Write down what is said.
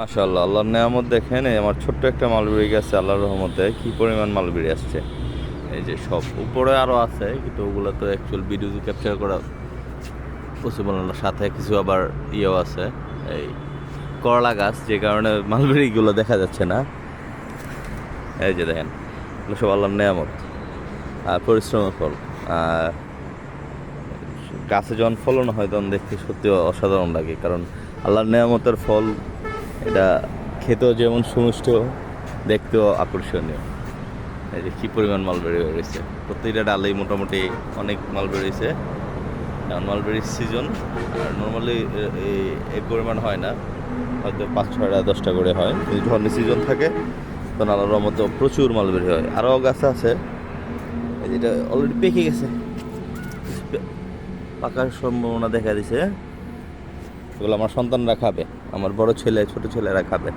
মাশাল্লাহ আল্লাহর নেয়ামত দেখেন আমার ছোট্ট একটা মালবেরি গাছে, আল্লাহর রহমতে। কি পরিমাণ মালবেরি আসছে? এই যে সব, উপরে আরও আছে, কিন্তু ওগুলো তো অ্যাকচুয়াল ভিডিও ক্যাপচার করা পসিবল না সাথে কিছু আবার ইয়েও আছে। এই করলা গাছ, যে কারণে মালবেরিগুলো দেখা যাচ্ছে না। এই যে দেখেন, এগুলো সব আল্লাহর নেয়ামত। আর পরিশ্রমের ফল। আর গাছে যখন ফলন হয়, তখন দেখতে সত্যি অসাধারণ লাগে, কারণ আল্লাহর নেয়ামতের ফল এটা খেতেও যেমন সুমিষ্ট, দেখতেও আকর্ষণীয়। এই যে কী পরিমাণ মালবেরি হয়ে রয়েছে। প্রত্যেকটা ডালেই মোটামুটি অনেক মাল বেরিয়েছে এখন মালবেরির সিজন আর নর্মালি এই এক পরিমাণ হয় না। হয়তো পাঁচ ছয়টা, দশটা করে হয়। কিন্তু যখন সিজন থাকে, তখন আল্লাহর রহমতে প্রচুর মালবেরি হয়। আরও গাছ আছে। যেটা অলরেডি পেকে গেছে। পাকার সম্ভাবনা দেখা দিছে। এগুলো আমার সন্তানরা খাবে আমার বড় ছেলে ছোট ছেলেরা খাবে।